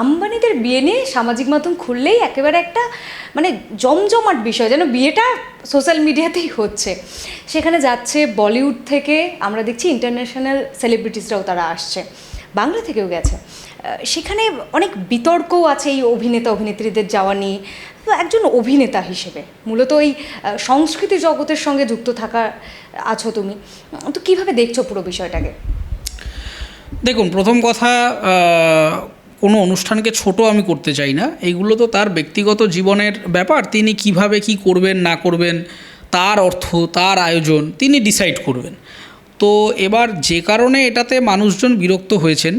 আম্বানিদের বিয়ে নিয়ে সামাজিক মাধ্যম খুললেই একেবারে একটা মানে জমজমাট বিষয়, যেন বিয়েটা সোশ্যাল মিডিয়াতেই হচ্ছে। সেখানে যাচ্ছে বলিউড থেকে, আমরা দেখছি ইন্টারন্যাশনাল সেলিব্রিটিসরাও তারা আসছে। বাংলা থেকেও গেছে। সেখানে অনেক বিতর্কও আছে এই অভিনেতা, অভিনেত্রীদের যাওয়া নিয়ে। তো একজন অভিনেতা হিসেবে, মূলত ওই সংস্কৃতি জগতের সঙ্গে যুক্ত থাকা, আছো তুমি। তো কীভাবে দেখছ পুরো বিষয়টাকে? দেখুন, প্রথম কথা কোনো অনুষ্ঠানকে ছোট আমি করতে চাই না। এইগুলো তো তার ব্যক্তিগত জীবনের ব্যাপার। তিনি কীভাবে কি করবেন, না করবেন, তার অর্থ, তার আয়োজন তিনি ডিসাইড করবেন। তো এবার যে কারণে এটাতে মানুষজন বিরক্ত হয়েছেন,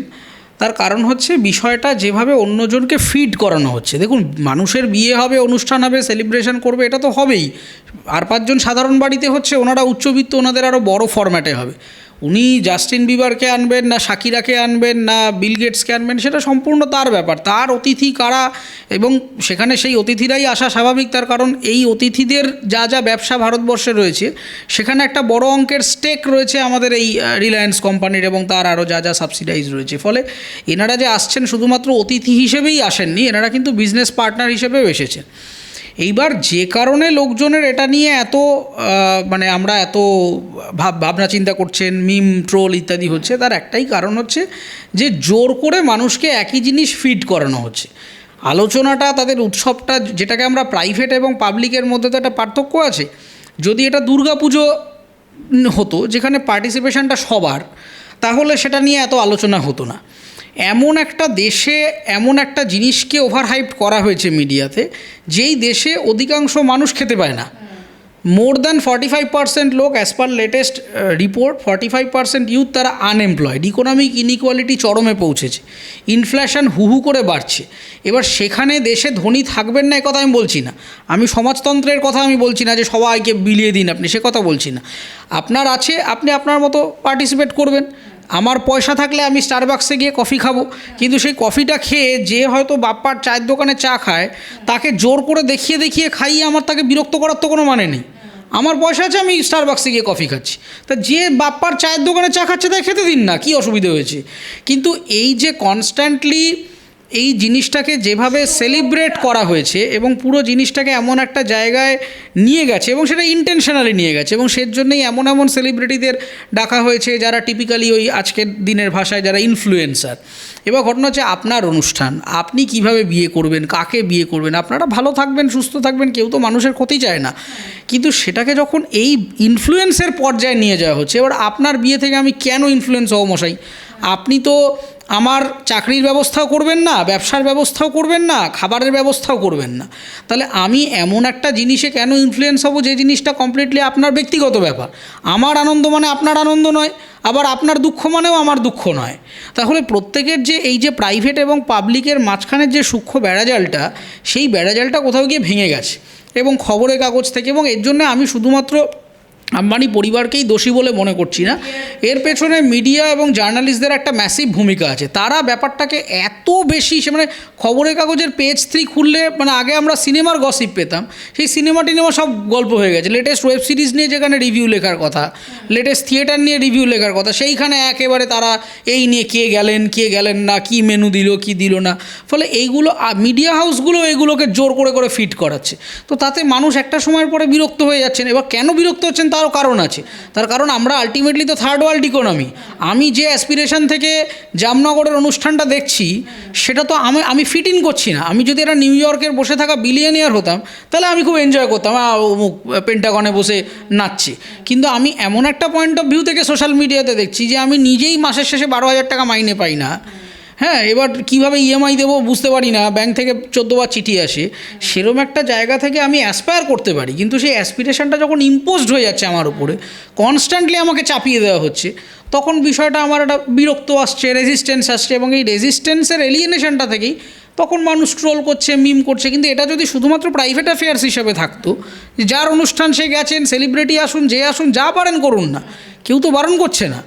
তার কারণ হচ্ছে বিষয়টা যেভাবে অন্যজনকে ফিড করানো হচ্ছে। দেখুন, মানুষের বিয়ে হবে, অনুষ্ঠান হবে সেলিব্রেশন করবে, এটা তো হবেই। আর পাঁচজন সাধারণ বাড়িতে হচ্ছে, ওনারা উচ্চবিত্ত, ওনাদের আরও বড় ফরম্যাটে হবে। উনি জাস্টিন বিবারকে আনবেন না শাকিরাকে আনবেন না বিল গেটসকে আনবেন, সেটা সম্পূর্ণ তার ব্যাপার। তার অতিথি কারা এবং সেখানে সেই অতিথিরাই আসা স্বাভাবিক, তার কারণ এই অতিথিদের যা যা ব্যবসা ভারতবর্ষে রয়েছে, সেখানে একটা বড় অঙ্কের স্টেক রয়েছে আমাদের এই রিলায়েন্স কোম্পানির এবং তার আরও যা যা সাবসিডাইজ রয়েছে। ফলে এনারা যে আসছেন শুধুমাত্র অতিথি হিসেবেই আসেননি, এনারা কিন্তু বিজনেস পার্টনার হিসেবেও এসেছেন। এইবার যে কারণে লোকজনের এটা নিয়ে এত মানে আমরা এত ভাব, ভাবনা চিন্তা করছেন, মিম, ট্রোল ইত্যাদি হচ্ছে, তার একটাই কারণ হচ্ছে যে জোর করে মানুষকে একই জিনিস ফিড করানো হচ্ছে। আলোচনাটা, তাদের উৎসবটা, যেটাকে আমরা প্রাইভেট এবং পাবলিকের মধ্যে তো একটা পার্থক্য আছে। যদি এটা দুর্গাপুজো হতো, যেখানে পার্টিসিপেশনটা সবার, তাহলে সেটা নিয়ে এত আলোচনা হতো না। এমন একটা দেশে এমন একটা জিনিসকে ওভারহাইপ করা হয়েছে মিডিয়াতে যেই দেশে অধিকাংশ মানুষ খেতে পায় না। More than forty five percent লোক as per latest report forty five percent youth তারা আনএমপ্লয়েড ইকোনমিক ইনইকুয়ালিটি চরমে পৌঁছেছে। ইনফ্লেশন হুহু করে বাড়ছে। এবার সেখানে দেশে ধনী থাকবেন না কথা আমি বলছি না। আমি সমাজতন্ত্রের কথা আমি বলছি না যে সবাইকে বিলিয়ে দিন আপনি, সে কথা বলছি না। আপনার আছে, আপনি আপনার মতো পার্টিসিপেট করবেন। আমার পয়সা থাকলে আমি স্টারবাক্সে গিয়ে কফি খাব। কিন্তু সেই কফিটা খেয়ে যে হয়তো বাপ্পার চায়ের দোকানে চা খায়, তাকে জোর করে দেখিয়ে দেখিয়ে খাইয়ে আমার তাকে বিরক্ত করার তো কোনো মানে নেই। আমার পয়সা আছে, আমি স্টারবাক্সে গিয়ে কফি খাচ্ছি। তা যে বাপ্পার চায়ের দোকানে চা খাচ্ছে, তাই খেতে দিন না, কি অসুবিধা হয়েছে? কিন্তু এই যে কনস্ট্যান্টলি এই জিনিসটাকে যেভাবে সেলিব্রেট করা হয়েছে এবং পুরো জিনিসটাকে এমন একটা জায়গায় নিয়ে গেছে এবং সেটা ইন্টেনশনালি নিয়ে গেছে এবং সের জন্যই এমন এমন সেলিব্রিটিদের ডাকা হয়েছে যারা টিপিক্যালি ওই আজকের দিনের ভাষায় যারা ইনফ্লুয়েন্সার এবার ঘটনা হচ্ছে আপনার অনুষ্ঠান, আপনি কীভাবে বিয়ে করবেন, কাকে বিয়ে করবেন? আপনারা ভালো থাকবেন, সুস্থ থাকবেন, কেউ তো মানুষের ক্ষতি চায় না। কিন্তু সেটাকে যখন এই ইনফ্লুয়েন্সের পর্যায়ে নিয়ে যাওয়া হচ্ছে, এবার আপনার বিয়ে থেকে আমি কেন ইনফ্লুয়েন্স হব মশাই? আপনি তো আমার চাকরির ব্যবস্থাও করবেন না, ব্যবসার ব্যবস্থাও করবেন না, খাবারের ব্যবস্থাও করবেন না। তাহলে আমি এমন একটা জিনিসে কেন ইনফ্লুয়েন্স হব যে জিনিসটা কমপ্লিটলি আপনার ব্যক্তিগত ব্যাপার? আমার আনন্দ মানে আপনার আনন্দ নয়, আবার আপনার দুঃখ মানেও আমার দুঃখ নয়। তাহলে প্রত্যেকের যে এই যে প্রাইভেট এবং পাবলিকের মাঝখানের যে সূক্ষ্ম বেড়াজালটা সেই বেড়াজালটা কোথাও গিয়ে ভেঙে গেছে। এবং খবরের কাগজ থেকে, এবং এর জন্য আমি শুধুমাত্র আম্বানি পরিবারকেই দোষী বলে মনে করছি না। এর পেছনে মিডিয়া এবং জার্নালিস্টদের একটা ম্যাসিভ ভূমিকা আছে। তারা ব্যাপারটাকে এত বেশি সে মানে খবরের কাগজের পেজ থ্রি খুললে মানে আগে আমরা সিনেমার গসিপ পেতাম। সেই সিনেমা টিনেমা সব গল্প হয়ে গেছে। লেটেস্ট ওয়েব সিরিজ নিয়ে যেখানে রিভিউ লেখার কথা লেটেস্ট থিয়েটার নিয়ে রিভিউ লেখার কথা, সেইখানে একেবারে তারা এই নিয়ে কে গেলেন কে গেলেন না, কি মেনু দিল, কি দিল না। ফলে এইগুলো মিডিয়া হাউসগুলো এগুলোকে জোর করে করে ফিট করাচ্ছে। তো তাতে মানুষ একটা সময়ের পরে বিরক্ত হয়ে যাচ্ছেন। এবার কেন বিরক্ত হচ্ছেন তারও কারণ আছে। তার কারণ আমরা আলটিমেটলি তো থার্ড ওয়ার্ল্ড ইকোনমি আমি যে অ্যাসপিরেশন থেকে জামনগরের অনুষ্ঠানটা দেখছি, সেটা তো আমি আমি ফিট ইন করছি না। আমি যদি এটা নিউ ইয়র্কের বসে থাকা বিলিয়নিয়ার হতাম, তাহলে আমি খুব এনজয় করতাম। অমুক পেন্টাগনে বসে নাচছে। কিন্তু আমি এমন একটা পয়েন্ট অফ ভিউ থেকে সোশ্যাল মিডিয়াতে দেখছি যে আমি নিজেই মাসের শেষে বারো হাজার টাকা মাইনে পাই না। হ্যাঁ এবার কীভাবে ইএমআই দেবো বুঝতে পারি না ব্যাংক থেকে চোদ্দোবার চিঠি আসে। সেরম একটা জায়গা থেকে আমি অ্যাসপায়ার করতে পারি, কিন্তু সেই অ্যাসপিরেশনটা যখন ইম্পোজড হয়ে যাচ্ছে আমার উপরে কনস্ট্যান্টলি আমাকে চাপিয়ে দেওয়া হচ্ছে, তখন বিষয়টা আমার একটা বিরক্ত আসছে রেজিস্ট্যান্স আসছে, এবং এই রেজিস্ট্যান্সের এলিয়েনেশনটা থেকেই তখন মানুষ ট্রোল করছে মিম করছে, কিন্তু এটা যদি শুধুমাত্র প্রাইভেট অ্যাফেয়ার্স হিসাবে থাকতো, যার অনুষ্ঠান সে গেছেন সেলিব্রিটি আসুন, যে আসুন, যা পারেন করুন না, কেউ তো বারণ করছে না।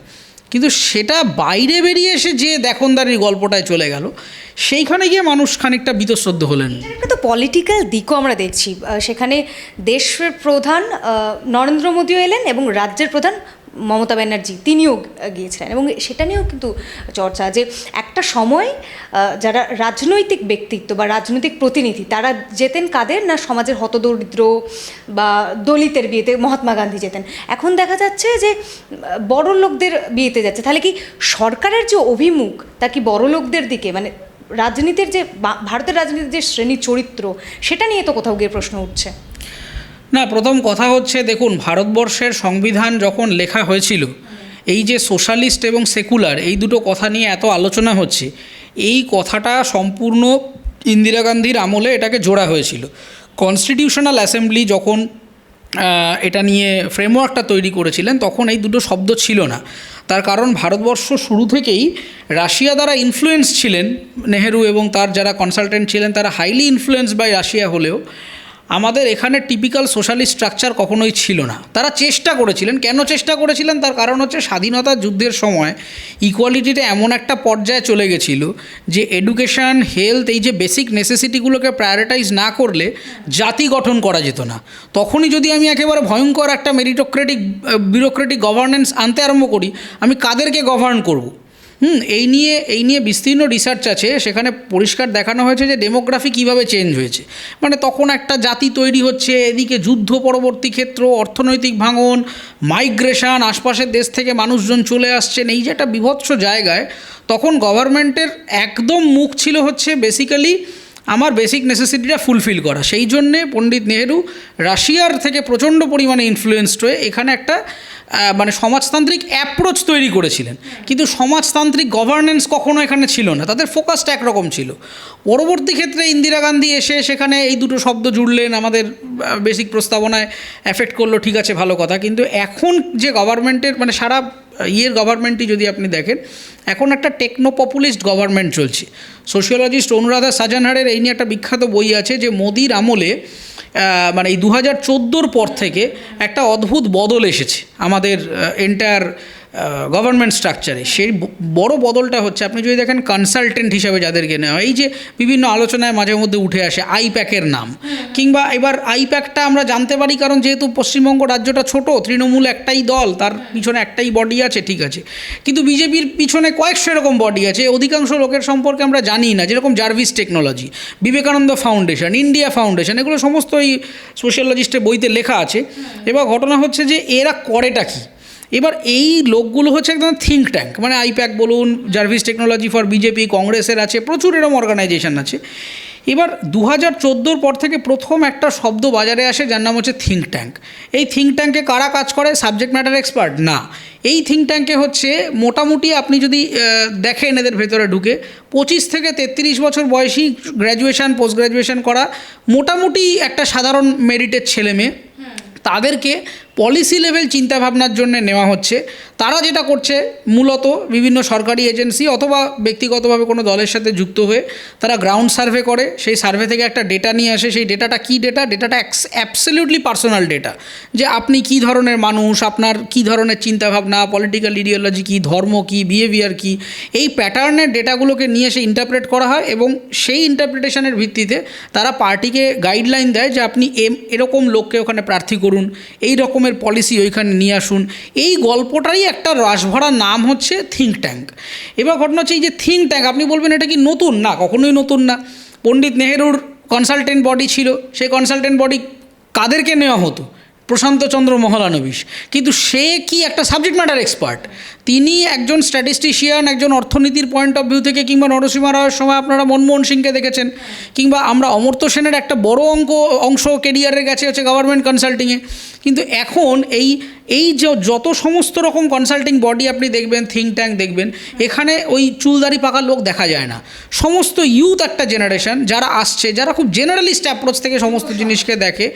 কিন্তু সেটা বাইরে বেরিয়ে এসে যে দেখনদারির গল্পটায় চলে গেল, সেইখানে গিয়ে মানুষ খানিকটা বীতশ্রদ্ধ হলেন। একটা তো পলিটিক্যাল দিকও আমরা দেখছি। সেখানে দেশের প্রধান নরেন্দ্র মোদীও এলেন এবং রাজ্যের প্রধান মমতা ব্যানার্জি, তিনিও গিয়েছিলেন। এবং সেটা নিয়েও কিন্তু চর্চা যে একটা সময় যারা রাজনৈতিক ব্যক্তিত্ব বা রাজনৈতিক প্রতিনিধি, তারা যেতেন কাদের? না সমাজের হতদরিদ্র বা দলিতের বিয়েতে মহাত্মা গান্ধী যেতেন। এখন দেখা যাচ্ছে যে, বড় লোকদের বিয়েতে যাচ্ছে। তাহলে কি সরকারের যে অভিমুখ, তা কি বড় লোকদের দিকে? মানে রাজনীতির যে ভারতের রাজনীতির যে শ্রেণি চরিত্র, সেটা নিয়ে তো কোথাও গিয়ে প্রশ্ন উঠছে। না, প্রথম কথা হচ্ছে, দেখুন, ভারতবর্ষের সংবিধান যখন লেখা হয়েছিল, এই যে সোশ্যালিস্ট এবং সেকুলার, এই দুটো কথা নিয়ে এত আলোচনা হচ্ছে, এই কথাটা সম্পূর্ণ ইন্দিরা গান্ধীর আমলে এটাকে জোড়া হয়েছিল। কনস্টিটিউশনাল অ্যাসেম্বলি যখন এটা নিয়ে ফ্রেমওয়ার্কটা তৈরি করেছিলেন, তখন এই দুটো শব্দ ছিল না। তার কারণ, ভারতবর্ষ শুরু থেকেই রাশিয়া দ্বারা ইনফ্লুয়েন্স ছিলেন নেহেরু এবং তার যারা কনসালটেন্ট ছিলেন, তারা হাইলি ইনফ্লুয়েন্স বাই রাশিয়া হলেও আমাদের এখানে টিপিক্যাল সোশ্যালিস্ট স্ট্রাকচার কখনোই ছিল না। তারা চেষ্টা করেছিলেন। কেন চেষ্টা করেছিলেন? তার কারণ হচ্ছে স্বাধীনতা যুদ্ধের সময় ইকুয়ালিটিটা এমন একটা পর্যায়ে চলে গেছিল যে এডুকেশন হেলথ এই যে বেসিক নেসেসিটিগুলোকে প্রায়োরিটাইজ না করলে জাতি গঠন করা যেত না। তখনই যদি আমি একেবারে ভয়ঙ্কর একটা মেরিটোক্রেটিক বিউরোক্রেটিক গভর্নেন্স আনতে আরম্ভ করি, আমি কাদেরকে গভর্ন করব? হুম, এই নিয়ে এই নিয়ে বিস্তীর্ণ রিসার্চ আছে। সেখানে পরিষ্কার দেখানো হয়েছে যে ডেমোগ্রাফি কীভাবে চেঞ্জ হয়েছে। মানে তখন একটা জাতি তৈরি হচ্ছে, এদিকে যুদ্ধ পরবর্তী ক্ষেত্র, অর্থনৈতিক ভাঙন মাইগ্রেশন আশপাশের দেশ থেকে মানুষজন চলে আসছেন। এই যে একটা বিভৎস জায়গায়, তখন গভর্নমেন্টের একদম মুখ ছিল হচ্ছে বেসিক্যালি আমার বেসিক নেসেসিটিটা ফুলফিল করা। সেই জন্যে পণ্ডিত নেহেরু রাশিয়ার থেকে প্রচণ্ড পরিমাণে ইনফ্লুয়েসড হয়ে এখানে একটা মানে সমাজতান্ত্রিক অ্যাপ্রোচ তৈরি করেছিলেন। কিন্তু সমাজতান্ত্রিক গভর্নেন্স কখনো এখানে ছিল না। তাদের ফোকাসটা একরকম ছিল। পরবর্তী ক্ষেত্রে ইন্দিরা গান্ধী এসে সেখানে এই দুটো শব্দ জুড়লেন। আমাদের বেসিক প্রস্তাবনায় এফেক্ট করল, ঠিক আছে, ভালো কথা। কিন্তু এখন যে গভর্নমেন্টের মানে সারা ইয়ের গভর্নমেন্টই যদি আপনি দেখেন, এখন একটা টেকনো পপুলিস্ট গভর্নমেন্ট চলছে। সোশিওলজিস্ট অনুরাধা সাজানহারের এই নিয়ে একটা বিখ্যাত বই আছে যে, মোদির আমলে মানে এই দু হাজার পর থেকে একটা অদ্ভুত বদল এসেছে আমাদের এন্টায়ার গভর্নমেন্ট স্ট্রাকচারে সেই বড় বদলটা হচ্ছে আপনি যদি দেখেন কনসালটেন্ট হিসাবে যাদেরকে নেওয়া হয়, এই যে বিভিন্ন আলোচনায় মাঝে মধ্যে উঠে আসে আইপ্যাকের নাম। কিংবা এবার আইপ্যাকটা আমরা জানতে পারি কারণ যেহেতু পশ্চিমবঙ্গ রাজ্যটা ছোট তৃণমূল একটাই দল তার পিছনে একটাই বডি আছে ঠিক আছে। কিন্তু বিজেপির পিছনে কয়েকশো এরকম বডি আছে অধিকাংশ লোকের সম্পর্কে আমরা জানি না যেরকম Jarvis technology Vivekananda foundation India foundation এগুলো সমস্ত এই সোশ্যালজিস্টের বইতে লেখা আছে। এবার ঘটনা হচ্ছে যে এরা করেটা কী? এবার এই লোকগুলো হচ্ছে একদম থিঙ্ক ট্যাঙ্ক মানে আইপ্যাক বলুন জার্ভিস টেকনোলজি ফর বিজেপি কংগ্রেসের আছে প্রচুর এরকম অর্গানাইজেশন আছে। এবার দু হাজার চোদ্দোর পর থেকে প্রথম একটা শব্দ বাজারে আসে যার নাম হচ্ছে থিঙ্ক ট্যাঙ্ক এই থিঙ্ক ট্যাঙ্কে কারা কাজ করে? সাবজেক্ট ম্যাটার এক্সপার্ট না। এই থিঙ্ক ট্যাঙ্কে হচ্ছে মোটামুটি আপনি যদি দেখেন এদের ভেতরে ঢুকে পঁচিশ থেকে তেত্রিশ বছর বয়সী গ্র্যাজুয়েশন পোস্ট গ্র্যাজুয়েশন করা মোটামুটি একটা সাধারণ মেরিটের ছেলে মেয়ে। তাদেরকে পলিসি লেভেল চিন্তাভাবনার জন্য নেওয়া হচ্ছে। তারা যেটা করছে, মূলত বিভিন্ন সরকারি এজেন্সি অথবা ব্যক্তিগতভাবে কোনো দলের সাথে যুক্ত হয়ে তারা গ্রাউন্ড সার্ভে করে। সেই সার্ভে থেকে একটা ডেটা নিয়ে আসে। সেই ডেটাটা কী ডেটা ডেটাটা অ্যাবসলিউটলি পার্সোনাল ডেটা যে আপনি কী ধরনের মানুষ? আপনার কী ধরনের চিন্তাভাবনা? পলিটিক্যাল ইডিওলজি কী? ধর্ম কী? বিহেভিয়ার কী? এই প্যাটার্নের ডেটাগুলোকে নিয়ে এসে ইন্টারপ্রেট করা হয় এবং সেই ইন্টারপ্রিটেশনের ভিত্তিতে তারা পার্টিকে গাইডলাইন দেয় যে আপনি এম এরকম লোককে ওখানে প্রার্থী করুন। এই রকমের পলিসি ওইখানে নিয়ে আসুন। এই গল্পটারই একটা রাশভরা নাম হচ্ছে থিঙ্ক ট্যাঙ্ক এবার ঘটনা হচ্ছে এই যে থিঙ্ক ট্যাঙ্ক আপনি বলবেন এটা কি নতুন? না, কখনোই নতুন না। পণ্ডিত নেহেরুর কনসালটেন্ট বডি ছিল। সেই কনসালটেন্ট বডি কাদেরকে নেওয়া হতো? প্রশান্তচন্দ্র মহলানবিশ। কিন্তু সে কি একটা সাবজেক্ট ম্যাটার এক্সপার্ট তিনি একজন স্ট্যাটিস্টিশিয়ান একজন অর্থনীতির পয়েন্ট অফ ভিউ থেকে কিংবা নরসিমা রায়ের সময় আপনারা মনমোহন সিংকে দেখেছেন, কিংবা আমরা অমর্ত্য সেনের একটা বড় অঙ্ক, অংশ কেরিয়ারের গেছে হচ্ছে গভর্নমেন্ট কনসাল্টিংয়ে কিন্তু এখন এই এই যত সমস্ত রকম কনসাল্টিং বডি আপনি দেখবেন থিঙ্ক ট্যাঙ্ক দেখবেন, এখানে ওই চুলদারি পাকা লোক দেখা যায় না। সমস্ত ইউথ একটা জেনারেশন যারা আসছে, যারা খুব জেনারেলিস্ট অ্যাপ্রোচ থেকে সমস্ত জিনিসকে দেখে,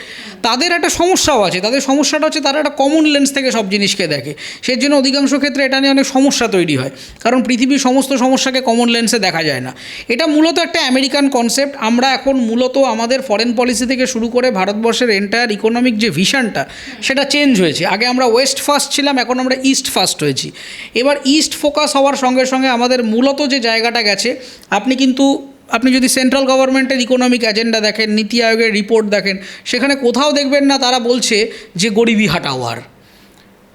তাদের একটা সমস্যাও আছে। তাদের সমস্যাটা হচ্ছে তারা একটা কমন লেন্স থেকে সব জিনিসকে দেখে। সেই জন্য অধিকাংশ ক্ষেত্রে এটা নিয়ে অনেক সমস্যা তৈরি হয়। কারণ পৃথিবীর সমস্ত সমস্যাকে কমন লেন্সে দেখা যায় না। এটা মূলত একটা আমেরিকান কনসেপ্ট আমরা এখন মূলত আমাদের ফরেন পলিসি থেকে শুরু করে ভারতবর্ষের এন্টায়ার ইকোনমিক যে ভিশনটা সেটা চেঞ্জ হয়েছে। আগে আমরা ওয়েস্ট ফার্স্ট ছিলাম, এখন আমরা ইস্ট ফার্স্ট হয়েছি। এবার ইস্ট ফোকাস হওয়ার সঙ্গে সঙ্গে আমাদের মূলত যে জায়গাটা গেছে, আপনি কিন্তু, আপনি যদি সেন্ট্রাল গভর্নমেন্টের ইকোনমিক এজেন্ডা দেখেন, নীতি আয়োগের রিপোর্ট দেখেন, সেখানে কোথাও দেখবেন না তারা বলছে যে গরিবি হাটাওয়ার।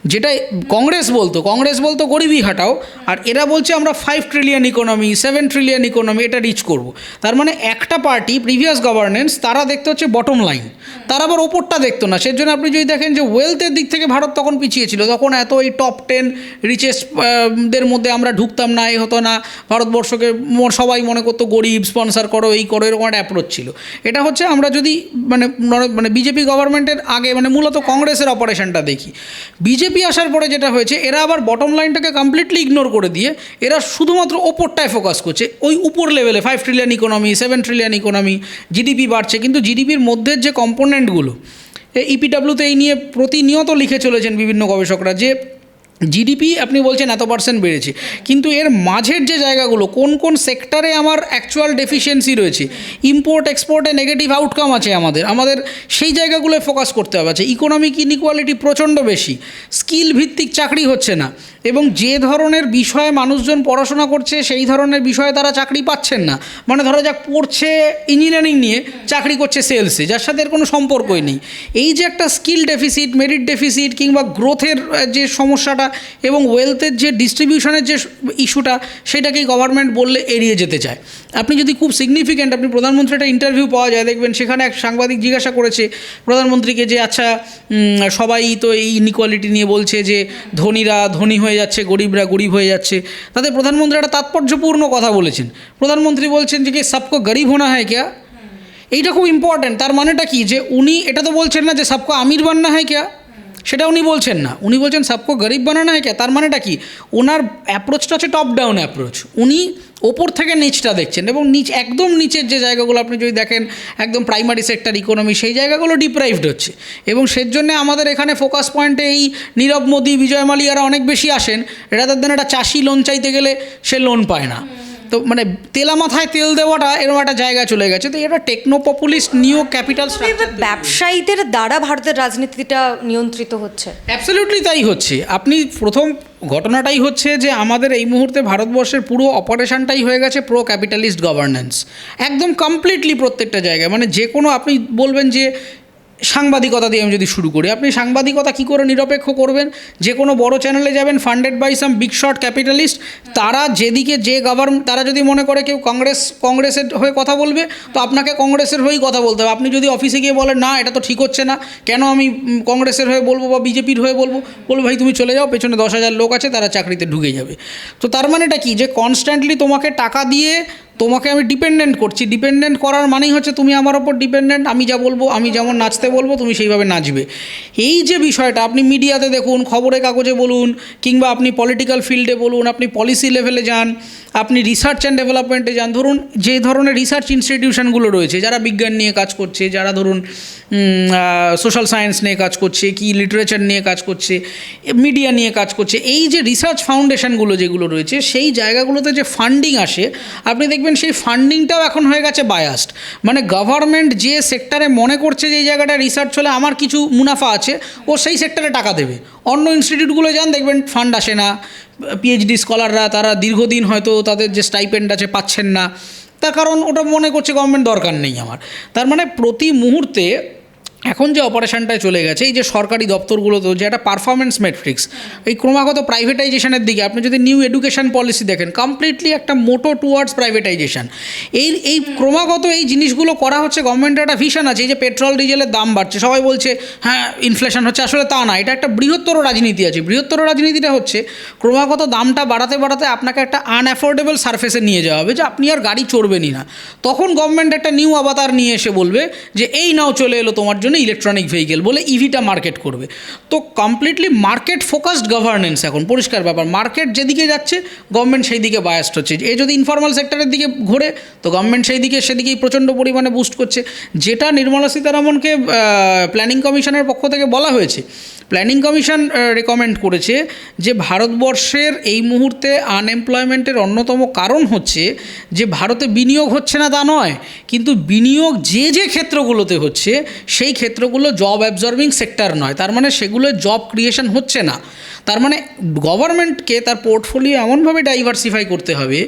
যেটা কংগ্রেস বলতো কংগ্রেস বলতো গরিবই হাটাও, আর এরা বলছে আমরা five trillion economy seven trillion economy এটা রিচ করব। তার মানে একটা পার্টি প্রিভিয়াস গভর্নেন্স তারা দেখতে হচ্ছে বটম লাইন তারা আবার ওপরটা দেখতো না। সেজন্য আপনি যদি দেখেন যে ওয়েলথের দিক থেকে ভারত তখন পিছিয়ে ছিল, তখন এত এই টপ টেন রিচেস্ট দের মধ্যে আমরা ঢুকতাম না এই হতো না, ভারতবর্ষকে সবাই মনে করতো গরিব স্পন্সার করো, এই করো, এরকম একটা অ্যাপ্রোচ ছিল। এটা হচ্ছে আমরা যদি মানে মানে বিজেপি গভর্নমেন্টের আগে মানে মূলত কংগ্রেসের অপারেশনটা দেখি। বিজেপি আসার পরে যেটা হয়েছে, এরা আবার বটম লাইনটাকে কমপ্লিটলি ইগনোর করে দিয়ে, এরা শুধুমাত্র ওপরটায় ফোকাস করছে। ওই উপর লেভেলে five trillion economy seven trillion economy GDP বাড়ছে। কিন্তু জিডিপির মধ্যে যে কম্পোনেন্টগুলো ইপিডাব্লিউতে এই নিয়ে প্রতিনিয়ত লিখে চলেছেন বিভিন্ন গবেষকরা যে জিডিপি আপনি বলছেন এত পার্সেন্ট বেড়েছে। কিন্তু এর মাঝের যে জায়গাগুলো, কোন কোন সেক্টরে আমার অ্যাকচুয়াল ডেফিসিয়েন্সি রয়েছে? ইম্পোর্ট এক্সপোর্টে নেগেটিভ আউটকাম আছে আমাদের। আমাদের সেই জায়গাগুলোয় ফোকাস করতে হবে। আছে ইকোনমিক ইনইকুয়ালিটি প্রচণ্ড বেশি। স্কিল ভিত্তিক চাকরি হচ্ছে না। এবং যে ধরনের বিষয়ে মানুষজন পড়াশোনা করছে, সেই ধরনের বিষয়ে তারা চাকরি পাচ্ছেন না। মানে ধরা যাক, পড়ছে ইঞ্জিনিয়ারিং নিয়ে, চাকরি করছে সেলসে যার সাথে এর কোনো সম্পর্কই নেই। এই যে একটা স্কিল ডেফিসিট মেরিট ডেফিসিট কিংবা গ্রোথের যে সমস্যাটা এবং ওয়েলথের যে ডিস্ট্রিবিউশনের যে ইস্যুটা সেটাকেই গভর্নমেন্ট বললে এড়িয়ে যেতে চায়। আপনি যদি খুব সিগনিফিক্যান্ট আপনি প্রধানমন্ত্রী একটা ইন্টারভিউ পাওয়া যায়, দেখবেন সেখানে এক সাংবাদিক জিজ্ঞাসা করেছে প্রধানমন্ত্রীকে যে আচ্ছা সবাই তো এই ইনইকুয়ালিটি নিয়ে বলছে যে, ধনীরা ধনী হয়ে যাচ্ছে, গরিবরা গরিব হয়ে যাচ্ছে। তাদের প্রধানমন্ত্রী একটা তাৎপর্যপূর্ণ কথা বলেছেন। প্রধানমন্ত্রী বলছেন যে, কি সবকো গরিব হোনা হয় ক্যা? এইটা খুব ইম্পর্ট্যান্ট তার মানেটা কি? যে, উনি, এটা তো বলছেন না যে সবকো আমির বান্না হয় ক্যা? সেটা উনি বলছেন না। উনি বলছেন সবকো গরিব বানানো হয় ক্যা? তার মানেটা কি? ওনার অ্যাপ্রোচটা হচ্ছে টপ ডাউন অ্যাপ্রোচ উনি ওপর থেকে নিচটা দেখছেন এবং নিচ, একদম নিচের যে জায়গাগুলো আপনি যদি দেখেন, একদম প্রাইমারি সেক্টর ইকোনমি সেই জায়গাগুলো ডিপ্রাইভড হচ্ছে। এবং সের জন্য আমাদের এখানে ফোকাস পয়েন্টে এই নীরব মোদী, বিজয় মালিয়ারা অনেক বেশি আসেন রাদার দেন একটা চাষি লোন চাইতে গেলে সে লোন পায় না। তো মানে তেলা মাথায় তেল দেওয়াটা এরকম একটা জায়গায় চলে গেছে। তো এটা টেকনো পপুলিস্ট নিউ ক্যাপিটাল ব্যবসায়ীদের দ্বারা ভারতের রাজনীতিটা নিয়ন্ত্রিত হচ্ছে? অ্যাবসলিউটলি তাই হচ্ছে। আপনি প্রথম ঘটনাটাই হচ্ছে যে আমাদের এই মুহূর্তে ভারতবর্ষের পুরো অপারেশনটাই হয়ে গেছে প্রো ক্যাপিটালিস্ট গভর্নেন্স একদম কমপ্লিটলি প্রত্যেকটা জায়গায়। মানে যে কোনো আপনি বলবেন যে সাংবাদিকতা দিয়ে আমি যদি শুরু করি, আপনি সাংবাদিকতা কী করে নিরপেক্ষ করবেন? যে কোনো বড় চ্যানেলে যাবেন funded by some big shot capitalist তারা যেদিকে যে গভর্ন তারা যদি মনে করে কেউ কংগ্রেস কংগ্রেসের হয়ে কথা বলবে, তো আপনাকে কংগ্রেসের হয়েই কথা বলতে হবে। আপনি যদি অফিসে গিয়ে বলেন, না, এটা তো ঠিক হচ্ছে না, কেন আমি কংগ্রেসের হয়ে বলব বা বিজেপির হয়ে বলব? বলব, ভাই, তুমি চলে যাও, পেছনে দশ হাজার লোক আছে, তারা চাকরিতে ঢুকে যাবে। তো তার মানেটা কি? যে কনস্ট্যান্টলি তোমাকে টাকা দিয়ে তোমাকে আমি ডিপেন্ডেন্ট করছি। ডিপেন্ডেন্ট করার মানেই হচ্ছে তুমি আমার ওপর ডিপেন্ডেন্ট আমি যা বলব, আমি যেমন নাচতে বলব, তুমি সেইভাবে নাচবে। এই যে বিষয়টা, আপনি মিডিয়াতে দেখুন, খবরের কাগজে বলুন, কিংবা আপনি পলিটিক্যাল ফিল্ডে বলুন, আপনি পলিসি লেভেলে যান, আপনি রিসার্চ অ্যান্ড ডেভেলপমেন্টে যান, ধরুন যে ধরনের রিসার্চ ইনস্টিটিউশনগুলো রয়েছে, যারা বিজ্ঞান নিয়ে কাজ করছে, যারা ধরুন সোশ্যাল সায়েন্স নিয়ে কাজ করছে, কি লিটারেচার নিয়ে কাজ করছে মিডিয়া নিয়ে কাজ করছে, এই যে রিসার্চ ফাউন্ডেশনগুলো যেগুলো রয়েছে, সেই জায়গাগুলোতে যে ফান্ডিং আসে, আপনি দেখবেন সেই ফান্ডিংটাও এখন হয়ে গেছে বায়াস্ট মানে গভর্নমেন্ট যে সেক্টরে মনে করছে যে এই জায়গাটা রিসার্চ হলে আমার কিছু মুনাফা আছে, ও সেই সেক্টরে টাকা দেবে। অন্য ইনস্টিটিউটগুলো যান, দেখবেন ফান্ড আসে না। পিএইচডি স্কলাররা তারা দীর্ঘদিন হয়তো তাদের যে স্টাইপেন্ড আছে পাচ্ছেন না। তার কারণ ওটা মনে করছে গভর্নমেন্ট দরকার নেই আমার। তার মানে প্রতি মুহূর্তে এখন যে অপারেশনটায় চলে গেছে, এই যে সরকারি দপ্তরগুলোতেও যে একটা পারফরমেন্স মেট্রিক্স এই ক্রমাগত প্রাইভেটাইজেশনের দিকে, আপনি যদি নিউ এডুকেশন পলিসি দেখেন কমপ্লিটলি একটা মোটো টুয়ার্ডস প্রাইভেটাইজেশন এই এই ক্রমাগত এই জিনিসগুলো করা হচ্ছে গভর্নমেন্টের একটা ভিশন আছে, এই যে পেট্রোল ডিজেলের দাম বাড়ছে, সবাই বলছে হ্যাঁ ইনফ্লেশন হচ্ছে, আসলে তা না, এটা একটা বৃহত্তর রাজনীতি আছে। বৃহত্তর রাজনীতিটা হচ্ছে, ক্রমাগত দামটা বাড়াতে বাড়াতে আপনাকে একটা আনঅ্যাফোর্ডেবল সার্ফেসে নিয়ে যাওয়া হবে, যে আপনি আর গাড়ি চড়বেনই না। তখন গভর্নমেন্ট একটা নিউ আবাতার নিয়ে এসে বলবে, যে এই নাও চলে এলো তোমার জন্য ইলেকট্রনিক ভেহিকেল বলে ইভিটা মার্কেট করবে। তো কমপ্লিটলি মার্কেট ফোকাসড গভর্নেন্স এখন, পরিষ্কার ব্যাপার। মার্কেট যেদিকে যাচ্ছে গভর্নমেন্ট সেই দিকে বায়াস্ট হচ্ছে। এ যদি ইনফর্মাল সেক্টরের দিকে ঘোরে, তো গভর্নমেন্ট সেই দিকে সেদিকেই প্রচণ্ড পরিমাণে বুস্ট করছে। যেটা নির্মলা সীতারামনকে প্ল্যানিং কমিশনের পক্ষ থেকে বলা হয়েছে প্ল্যানিং কমিশন রেকমেন্ড করেছে যে ভারতবর্ষের এই মুহূর্তে আনএমপ্লয়মেন্টের অন্যতম কারণ হচ্ছে যে ভারতে বিনিয়োগ হচ্ছে না তা নয়, কিন্তু বিনিয়োগ যে যে ক্ষেত্রগুলোতে হচ্ছে, সেই ক্ষেত্রগুলো জব অ্যাবজর্বিং সেক্টর নয়। তার মানে সেগুলো জব ক্রিয়েশন হচ্ছে না। তার মানে গভর্নমেন্টকে তার পোর্টফোলিও এমনভাবে ডাইভার্সিফাই করতে হবে,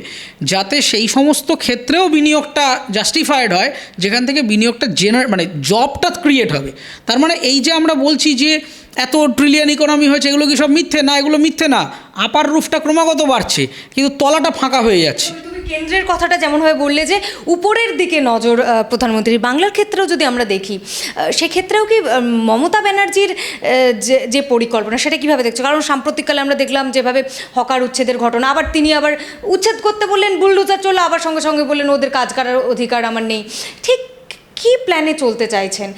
যাতে সেই সমস্ত ক্ষেত্রেও বিনিয়োগটা জাস্টিফাইড হয়, যেখান থেকে বিনিয়োগটা জেনার মানে জবটা ক্রিয়েট হবে। তার মানে এই যে আমরা বলছি যে এত ট্রিলিয়ন ইকোনমি হয়েছে, এগুলো কি সব মিথ্যে? না, এগুলো মিথ্যে না। আপার রুফটা ক্রমাগত বাড়ছে, কিন্তু তলাটা ফাঁকা হয়ে যাচ্ছে। কেন্দ্রের কথাটা যেমনভাবে বললে যে, উপরের দিকে নজর প্রধানমন্ত্রীর বাংলার ক্ষেত্রেও যদি আমরা দেখি সেক্ষেত্রেও কি মমতা ব্যানার্জির যে পরিকল্পনা, সেটা কীভাবে দেখছ? কারণ সাম্প্রতিককালে আমরা দেখলাম যেভাবে হকার উচ্ছেদের ঘটনা, আবার তিনি আবার উচ্ছেদ করতে বললেন, বুলডোজার চলল আবার সঙ্গে সঙ্গে বললেন, ওদের কাজ করার অধিকার আমার নেই। ঠিক কি প্ল্যানে চলতে চাইছেন?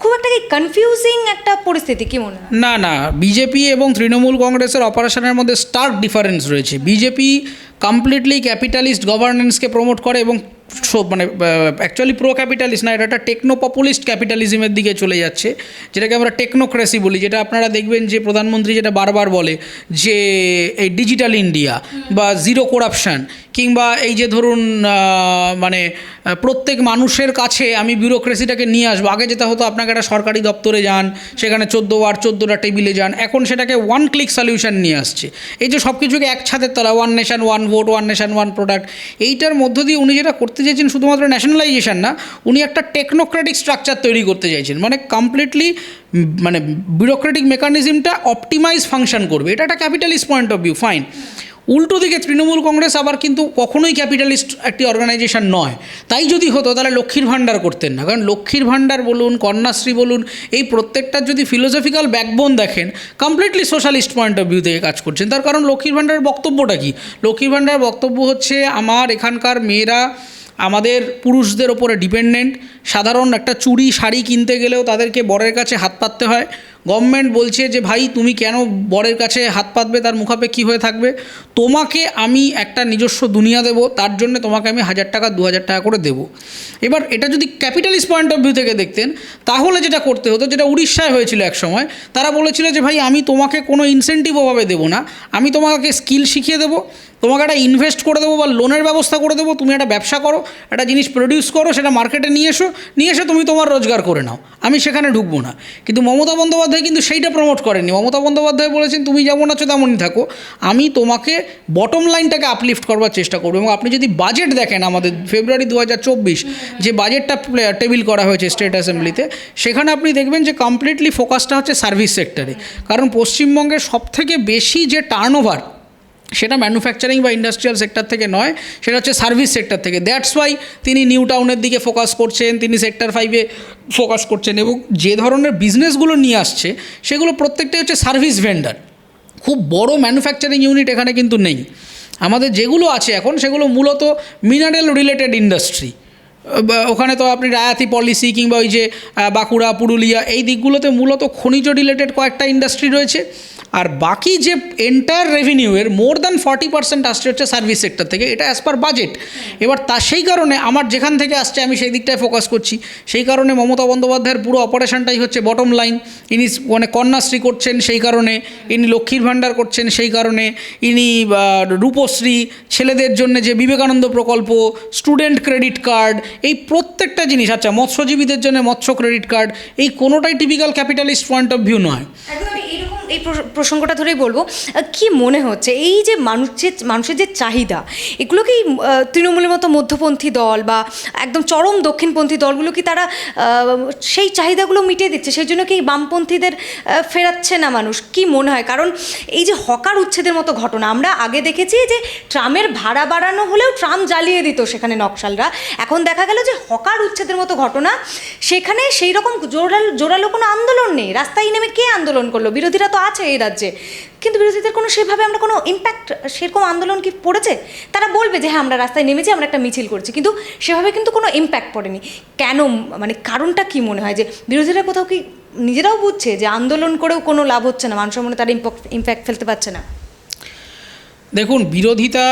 খুব একটা কি কনফিউজিং একটা পরিস্থিতি, কি মনে হয়? না না, বিজেপি এবং তৃণমূল কংগ্রেসের অপারেশনের মধ্যে স্টার্ক ডিফারেন্স রয়েছে। বিজেপি কমপ্লিটলি ক্যাপিটালিস্ট গভর্নেন্সকে প্রমোট করে এবং সব মানে অ্যাকচুয়ালি প্রো ক্যাপিটালিস্ট না এটা একটা টেকনো পপুলিস্ট ক্যাপিটালিজমের দিকে চলে যাচ্ছে যেটাকে আমরা টেকনোক্রেসি বলি যেটা আপনারা দেখবেন যে প্রধানমন্ত্রী যেটা বারবার বলে যে এই ডিজিটাল ইন্ডিয়া বা জিরো করাপশান কিংবা এই যে ধরুন মানে প্রত্যেক মানুষের কাছে আমি ব্যুরোক্রেসিটাকে নিয়ে আসব আগে যেটা হতো আপনাকে একটা সরকারি দপ্তরে যান সেখানে চোদ্দ বার চোদ্দোটা টেবিলে যান এখন সেটাকে ওয়ান ক্লিক সলিউশন নিয়ে আসছে। এই যে সব কিছুকে এক ছাদের তলা one nation one vote one nation one product এইটার মধ্য দিয়ে উনি যেটা করতে চাইছেন শুধুমাত্র ন্যাশনালাইজেশন না, উনি একটা টেকনোক্রেটিক স্ট্রাকচার তৈরি করতে চাইছেন। মানে কমপ্লিটলি মানে ব্যুরোক্রেটিক মেকানিজমটা অপটিমাইজ ফাংশন করবে। এটা একটা capitalist point of view fine উল্টো দিকে তৃণমূল কংগ্রেস আবার কিন্তু কখনোই ক্যাপিটালিস্ট একটি অর্গানাইজেশন নয়। তাই যদি হতো, তাহলে লক্ষ্মীর ভাণ্ডার করতেন না। কারণ লক্ষ্মীর ভাণ্ডার বলুন, কন্যাশ্রী বলুন, এই প্রত্যেকটার যদি ফিলোসফিক্যাল ব্যাকবোন দেখেন completely socialist point of view থেকে কাজ করছেন। তার কারণ লক্ষ্মীর ভাণ্ডারের বক্তব্যটা কি? লক্ষ্মীর ভাণ্ডারের বক্তব্য হচ্ছে, আমার এখানকার মেয়েরা আমাদের পুরুষদের ওপরে ডিপেন্ডেন্ট। সাধারণ একটা চুড়ি, শাড়ি কিনতে গেলেও তাদেরকে বরের কাছে হাত পাততে হয়। গভর্নমেন্ট বলছে যে, ভাই, তুমি কেন বরের কাছে হাত পাতবে? তার মুখাপেক্ষী হয়ে থাকবে? তোমাকে আমি একটা নিজস্ব দুনিয়া দেবো, তার জন্য তোমাকে আমি হাজার টাকা, দু হাজার টাকা করে দেবো। এবার এটা যদি ক্যাপিটালিস্ট পয়েন্ট অফ ভিউ থেকে দেখতেন, তাহলে যেটা করতে হতো, যেটা উড়িষ্যায় হয়েছিল এক সময়, তারা বলেছিল যে, ভাই, আমি তোমাকে কোনো ইনসেন্টিভ অভাবে দেবো না। আমি তোমাকে স্কিল শিখিয়ে দেবো। তোমাকে একটা ইনভেস্ট করে দেবো বা লোনের ব্যবস্থা করে দেবো, তুমি একটা ব্যবসা করো, একটা জিনিস প্রডিউস করো, সেটা মার্কেটে নিয়ে এসো, নিয়ে এসে তুমি তোমার রোজগার করে নাও। আমি সেখানে ঢুকবো না। কিন্তু মমতা বন্দ্যোপাধ্যায় কিন্তু সেইটা প্রমোট করেনি মমতা বন্দ্যোপাধ্যায় বলেছেন, তুমি যেমন আছো তেমনই থাকো। আমি তোমাকে বটম লাইনটাকে আপলিফট করবার চেষ্টা করব। এবং আপনি যদি বাজেট দেখেন আমাদের ফেব্রুয়ারি দু হাজার চব্বিশ, যে বাজেটটা টেবিল করা হয়েছে স্টেট অ্যাসেম্বলিতে সেখানে আপনি দেখবেন যে কমপ্লিটলি ফোকাসটা হচ্ছে সার্ভিস সেক্টরে কারণ পশ্চিমবঙ্গের সবথেকে বেশি যে টার্ন ওভার সেটা ম্যানুফ্যাকচারিং বা ইন্ডাস্ট্রিয়াল সেক্টর থেকে নয়, সেটা হচ্ছে সার্ভিস সেক্টর থেকে। দ্যাটস ওয়াই তিনি নিউ টাউনের দিকে ফোকাস করছেন, তিনি সেক্টর ফাইভে ফোকাস করছেন এবং যে ধরনের বিজনেসগুলো নিয়ে আসছে, সেগুলো প্রত্যেকটাই হচ্ছে সার্ভিস ভেন্ডার খুব বড় ম্যানুফ্যাকচারিং ইউনিট এখানে কিন্তু নেই। আমাদের যেগুলো আছে এখন, সেগুলো মূলত মিনারেল রিলেটেড ইন্ডাস্ট্রি ওখানে তো আপনি রায়াতি পলিসি কিংবা ওই যে বাঁকুড়া, পুরুলিয়া, এই দিকগুলোতে মূলত খনিজ রিলেটেড কয়েকটা ইন্ডাস্ট্রি রয়েছে। আর বাকি যে এন্টায়ার রেভিনিউয়ের মোর দ্যান ফর্টি পার্সেন্ট আসছে হচ্ছে সার্ভিস সেক্টর থেকে, এটা অ্যাজ পার বাজেট এবার তা, সেই কারণে আমার যেখান থেকে আসছে, আমি সেই দিকটায় ফোকাস করছি। সেই কারণে মমতা বন্দ্যোপাধ্যায়ের পুরো অপারেশনটাই হচ্ছে বটম লাইন ইনি মানে কন্যাশ্রী করছেন, সেই কারণে ইনি লক্ষ্মীর ভাণ্ডার করছেন, সেই কারণে ইনি রূপশ্রী, ছেলেদের জন্য যে বিবেকানন্দ প্রকল্প স্টুডেন্ট ক্রেডিট কার্ড এই প্রত্যেকটা জিনিস আচ্ছা মৎস্যজীবীদের জন্য মৎস্য ক্রেডিট কার্ড এই কোনোটাই typical capitalist point of view নয়। এই প্রসঙ্গটা ধরেই বলব কি মনে হচ্ছে? এই যে মানুষের মানুষের যে চাহিদা এগুলো কি তৃণমূলের মতো মধ্যপন্থী দল বা একদম চরম দক্ষিণপন্থী দলগুলো কি তারা সেই চাহিদাগুলো মিটিয়ে দিচ্ছে? সেই জন্য কি বামপন্থীদের ফেরাচ্ছে না মানুষ? কি মনে হয়? কারণ এই যে হকার উচ্ছেদের মতো ঘটনা, আমরা আগে দেখেছি যে ট্রামের ভাড়া বাড়ানো হলেও ট্রাম জ্বালিয়ে দিত সেখানে নকশালরা। এখন দেখা গেল যে হকার উচ্ছেদের মতো ঘটনা, সেখানে সেই রকম জোরালো জোরালো কোনো আন্দোলন নেই। রাস্তায় নেমে কে আন্দোলন করল? বিরোধীরা তো আছে এই রাজ্যে। কিন্তু বিরোধীদের কোনো সেভাবে আমরা কোনো ইম্প্যাক্ট সেরকম আন্দোলন কি পড়েছে? তারা বলবে যে হ্যাঁ আমরা রাস্তায় নেমেছি, আমরা একটা মিছিল করছি। কিন্তু সেভাবে কিন্তু কোনো ইম্প্যাক্ট পড়েনি। কেন মানে কারণটা কি মনে হয়? যে, বিরোধীরা কোথাও কি নিজেরাও বুঝছে যে, আন্দোলন করেও কোনো লাভ হচ্ছে না? মানুষের মনে তারা ইম্প্যাক্ট ফেলতে পারছে না। দেখুন, বিরোধিতা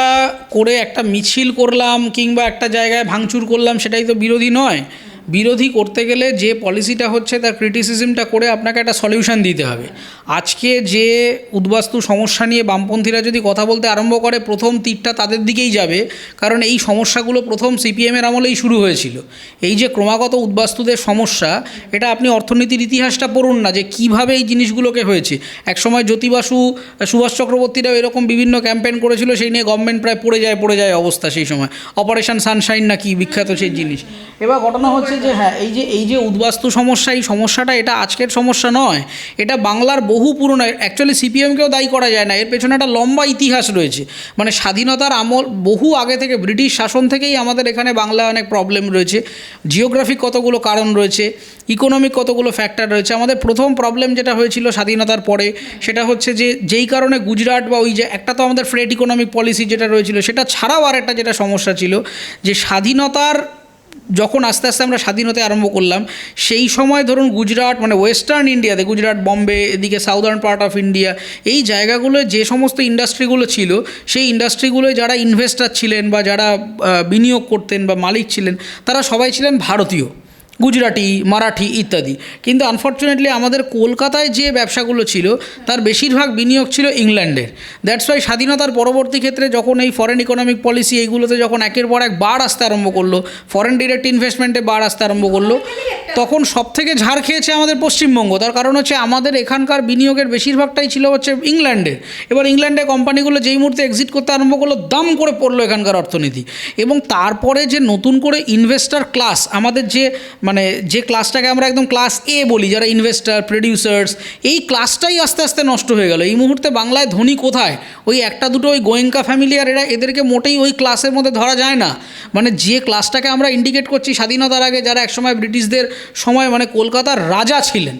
করে একটা মিছিল করলাম কিংবা একটা জায়গায় ভাঙচুর করলাম, সেটাই তো বিরোধী নয়। বিরোধী করতে গেলে যে পলিসিটা হচ্ছে তার ক্রিটিসিজমটা করে আপনাকে একটা সলিউশন দিতে হবে। আজকে যে উদ্বাস্তু সমস্যা নিয়ে বামপন্থীরা যদি কথা বলতে আরম্ভ করে, প্রথম তীরটা তাদের দিকেই যাবে। কারণ এই সমস্যাগুলো প্রথম সিপিএমের আমলেই শুরু হয়েছিল। এই যে ক্রমাগত উদ্বাস্তুদের সমস্যা, এটা আপনি অর্থনীতির ইতিহাসটা পড়ুন না যে কীভাবে এই জিনিসগুলোকে হয়েছে। একসময় জ্যোতি বাসু সুভাষ চক্রবর্তীরাও এরকম বিভিন্ন ক্যাম্পেইন করেছিল, সেই নিয়ে গভর্নমেন্ট প্রায় পড়ে যায় পড়ে যায় অবস্থা সেই সময়। অপারেশন সানশাইন না কি বিখ্যাত সেই জিনিস। এবার ঘটনা হচ্ছে যে হ্যাঁ এই যে এই যে উদ্বাস্তু সমস্যা, এই সমস্যাটা এটা আজকের সমস্যা নয়, এটা বাংলার বহু পুরনো অ্যাকচুয়ালি সিপিএমকেও দায়ী করা যায় না, এর পেছনে একটা লম্বা ইতিহাস রয়েছে। মানে স্বাধীনতার আমল বহু আগে থেকে, ব্রিটিশ শাসন থেকেই আমাদের এখানে বাংলায় অনেক প্রবলেম রয়েছে। জিওগ্রাফিক কতগুলো কারণ রয়েছে ইকোনমিক কতগুলো ফ্যাক্টর রয়েছে। আমাদের প্রথম প্রবলেম যেটা হয়েছিল স্বাধীনতার পরে, সেটা হচ্ছে যে, যেই কারণে গুজরাট বা ওই যে, একটা তো আমাদের ফ্রেড ইকোনমিক পলিসি যেটা রয়েছিল, সেটা ছাড়াও আর একটা যেটা সমস্যা ছিল, যে স্বাধীনতার যখন আস্তে আস্তে আমরা স্বাধীনতা আরম্ভ করলাম, সেই সময় ধরুন গুজরাট মানে ওয়েস্টার্ন ইন্ডিয়াতে গুজরাট বম্বে এদিকে সাউদার্ন পার্ট অফ ইন্ডিয়া এই জায়গাগুলো যে সমস্ত ইন্ডাস্ট্রিগুলো ছিল, সেই ইন্ডাস্ট্রিগুলোয় যারা ইনভেস্টার ছিলেন বা যারা বিনিয়োগ করতেন বা মালিক ছিলেন, তারা সবাই ছিলেন ভারতীয়। গুজরাটি, মারাঠি ইত্যাদি। কিন্তু আনফর্চুনেটলি আমাদের কলকাতায় যে ব্যবসাগুলো ছিল, তার বেশিরভাগ বিনিয়োগ ছিল ইংল্যান্ডের। দ্যাটস ওয়াই স্বাধীনতার পরবর্তী ক্ষেত্রে যখন এই ফরেন ইকোনমিক পলিসি এইগুলোতে যখন একের পর এক বার আসতে আরম্ভ করল ফরেন ডিরেক্ট ইনভেস্টমেন্টে বার আসতে আরম্ভ করল, তখন সব থেকে ঝাড় খেয়েছে আমাদের পশ্চিমবঙ্গ। তার কারণ হচ্ছে আমাদের এখানকার বিনিয়োগের বেশিরভাগটাই ছিল হচ্ছে ইংল্যান্ডের। এবার ইংল্যান্ডের কোম্পানিগুলো যেই মুহূর্তে এক্সিট করতে আরম্ভ করল, দাম করে পড়ল এখানকার অর্থনীতি। এবং তারপরে যে নতুন করে ইনভেস্টার ক্লাস আমাদের যে মানে যে ক্লাসটাকে আমরা একদম ক্লাস এ বলি, যারা ইনভেস্টার প্রডিউসার্স এই ক্লাসটাই আস্তে আস্তে নষ্ট হয়ে গেল। এই মুহূর্তে বাংলায় ধনী কোথায়? ওই একটা দুটো ওই গোয়েঙ্কা ফ্যামিলি আর এরা এদেরকে মোটেই ওই ক্লাসের মধ্যে ধরা যায় না। মানে যে ক্লাসটাকে আমরা ইন্ডিকেট করছি স্বাধীনতার আগে, যারা একসময় ব্রিটিশদের সময় মানে কলকাতার রাজা ছিলেন,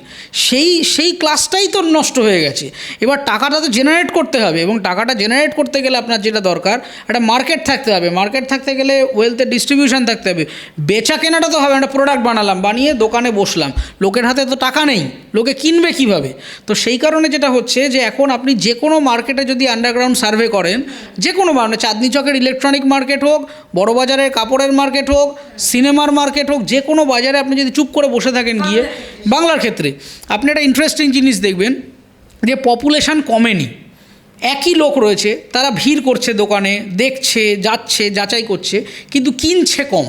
সেই সেই ক্লাসটাই তো নষ্ট হয়ে গেছে। এবার টাকাটা তো জেনারেট করতে হবে এবং টাকাটা জেনারেট করতে গেলে আপনার যেটা দরকার, একটা মার্কেট থাকতে হবে। মার্কেট থাকতে গেলে ওয়েলথের ডিস্ট্রিবিউশন থাকতে হবে। বেচা কেনাটা তো হবে, একটা প্রোডাক্ট বানালাম বানিয়ে দোকানে বসলাম। লোকের হাতে তো টাকা নেই, লোকে কিনবে কীভাবে? তো সেই কারণে যেটা হচ্ছে যে এখন আপনি যে কোনো মার্কেটে যদি আন্ডারগ্রাউন্ড সার্ভে করেন, যে কোনো মানে চাঁদনি চকের ইলেকট্রনিক মার্কেট হোক, বড় বাজারের কাপড়ের মার্কেট হোক সিনেমার মার্কেট হোক, যে কোনো বাজারে আপনি যদি চুপ করে বসে থাকেন গিয়ে, বাংলার ক্ষেত্রে, আপনি একটা ইন্টারেস্টিং জিনিস দেখবেন যে পপুলেশান কমেনি। একই লোক রয়েছে, তারা ভিড় করছে দোকানে, দেখছে, যাচ্ছে, যাচাই করছে, কিন্তু কিনছে কম।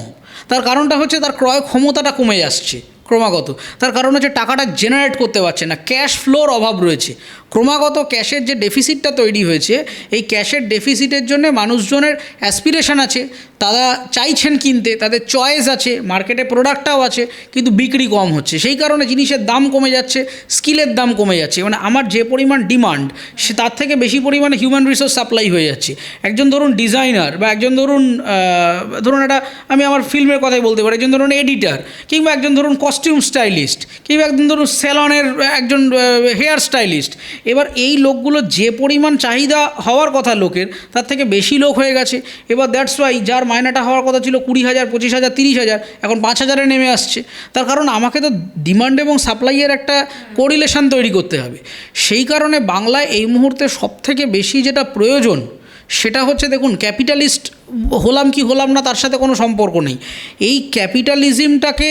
তার কারণটা হচ্ছে তার ক্রয় ক্ষমতাটা কমে যাচ্ছে ক্রমাগত। তার কারণ হচ্ছে টাকাটা জেনারেট করতে পারছে না। ক্যাশ ফ্লোর অভাব রয়েছে। ক্রমাগত ক্যাশের যে ডেফিসিটটা তৈরি হয়েছে, এই ক্যাশের ডেফিসিটের জন্য মানুষজনের অ্যাসপিরেশন আছে, তারা চাইছেন কিনতে, তাদের চয়েস আছে, মার্কেটে প্রোডাক্টটাও আছে, কিন্তু বিক্রি কম হচ্ছে। সেই কারণে জিনিসের দাম কমে যাচ্ছে, স্কিলের দাম কমে যাচ্ছে। মানে আমার যে পরিমাণ ডিমান্ড, সে তার থেকে বেশি পরিমাণে হিউম্যান রিসোর্স সাপ্লাই হয়ে যাচ্ছে। একজন ধরুন ডিজাইনার বা একজন ধরুন ধরুন একটা, আমি আমার ফিল্মের কথাই বলতে পারি, একজন ধরুন এডিটার কিংবা একজন ধরুন কস্টিউম স্টাইলিস্ট কিংবা একজন ধরুন স্যালনের একজন হেয়ার স্টাইলিস্ট এবার এই লোকগুলো যে পরিমাণ চাহিদা হওয়ার কথা লোকের, তার থেকে বেশি লোক হয়ে গেছে। এবার দ্যাটস ওয়াই যার মায়নাটা হওয়ার কথা ছিল কুড়ি হাজার, পঁচিশ হাজার, তিরিশ হাজার, এখন পাঁচ হাজারে নেমে আসছে। তার কারণ আমাকে তো ডিমান্ড এবং সাপ্লাইয়ের একটা কোরিলেশন তৈরি করতে হবে। সেই কারণে বাংলায় এই মুহূর্তে সবথেকে বেশি যেটা প্রয়োজন, সেটা হচ্ছে দেখুন ক্যাপিটালিস্ট হলাম কি হলাম না তার সাথে কোনো সম্পর্ক নেই। এই ক্যাপিটালিজমটাকে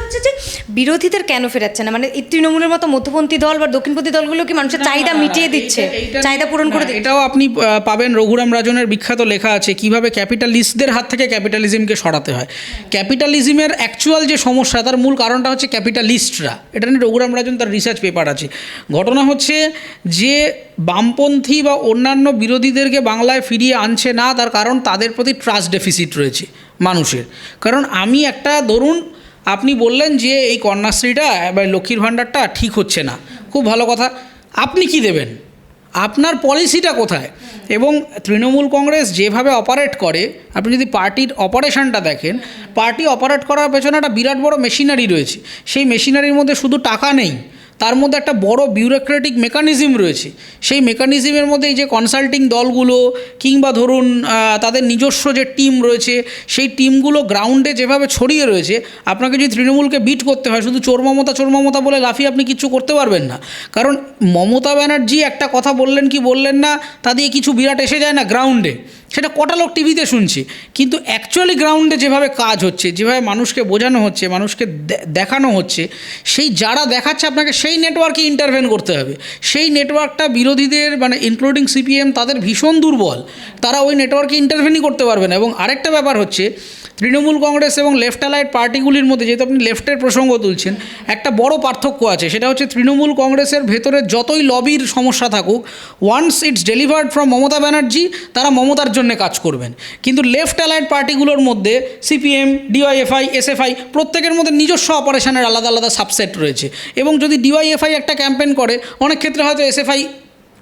হচ্ছে যে বিরোধীদের কেন ফেরাচ্ছে না? মানে তৃণমূলের মতো মধ্যপন্থী দল বা দক্ষিণপন্থী দলগুলো কি মানুষের চাহিদা মিটিয়ে দিচ্ছে চাহিদা পূরণ করে এটাও আপনি পাবেন রঘুরাম রাজনের বিখ্যাত লেখা আছে কীভাবে ক্যাপিটালিস্টদের হাত থেকে ক্যাপিটালিজমকে সরাতে হয়। ক্যাপিটালিজমের অ্যাকচুয়াল যে সমস্যা তার মূল কারণটা হচ্ছে ক্যাপিটালিস্টরা। এটা নিয়ে রঘুরাম রাজন তার রিসার্চ পেপার আছে। ঘটনা হচ্ছে যে বামপন্থী বা অন্যান্য বিরোধীদেরকে বাংলায় ফিরিয়ে আনছে না তার কারণ তাদের প্রতি ট্রাস্ট ডেফিসিট রয়েছে মানুষের। কারণ আমি একটা, ধরুন, আপনি বললেন যে এই কন্যাশ্রীটা বা লক্ষ্মীর ভাণ্ডারটা ঠিক হচ্ছে না। খুব ভালো কথা। আপনি কি দেবেন? আপনার পলিসিটা কোথায়? এবং তৃণমূল কংগ্রেস যেভাবে অপারেট করে, আপনি যদি পার্টির অপারেশনটা দেখেন পার্টি অপারেট করার পেছনে একটা বিরাট বড় মেশিনারি রয়েছে। সেই মেশিনারির মধ্যে শুধু টাকা নেই। তার মধ্যে একটা বড় বিউরোক্রেটিক মেকানিজম রয়েছে। সেই মেকানিজমের মধ্যে এই যে কনসাল্টিং দলগুলো কিংবা ধরুন তাদের নিজস্ব যে টিম রয়েছে, সেই টিমগুলো গ্রাউন্ডে যেভাবে ছড়িয়ে রয়েছে, আপনাকে যদি তৃণমূলকে বিট করতে হয়, শুধু চোর মমতা চোর মমতা বলে লাফিয়ে আপনি কিচ্ছু করতে পারবেন না। কারণ মমতা ব্যানার্জি একটা কথা বললেন কি বললেন না, তা দিয়ে কিছু বিরাট এসে যায় না গ্রাউন্ডে সেটা কটা লোক টিভিতে শুনছে। কিন্তু অ্যাকচুয়ালি গ্রাউন্ডে যেভাবে কাজ হচ্ছে, যেভাবে মানুষকে বোঝানো হচ্ছে, মানুষকে দেখানো হচ্ছে, সেই যারা দেখাচ্ছে আপনাকে, সেই নেটওয়ার্কে ইন্টারভেন করতে হবে। সেই নেটওয়ার্কটা বিরোধীদের মানে ইনক্লুডিং সিপিএম তাদের ভীষণ দুর্বল। তারা ওই নেটওয়ার্কে ইন্টারভেনই করতে পারবে না। এবং আরেকটা ব্যাপার হচ্ছে তৃণমূল কংগ্রেস এবং লেফট অ্যালাইড পার্টিগুলির মধ্যে, যেহেতু আপনি লেফটের প্রসঙ্গ তুলছেন, একটা বড় পার্থক্য আছে। সেটা হচ্ছে তৃণমূল কংগ্রেসের ভেতরে যতই লবির সমস্যা থাকুক once it's delivered from Mamata Banerjee, তারা মমতার জন্য কাজ করবেন। কিন্তু লেফট অ্যালাইড পার্টিগুলোর মধ্যে সিপিএম, ডিওয়াইএফআই, এসএফআই, প্রত্যেকের মধ্যে নিজস্ব অপারেশনের আলাদা আলাদা সাবসেট রয়েছে। এবং যদি ডিওয়াইএফআই একটা ক্যাম্পেন করে, অনেক ক্ষেত্রে হয়তো এসএফআই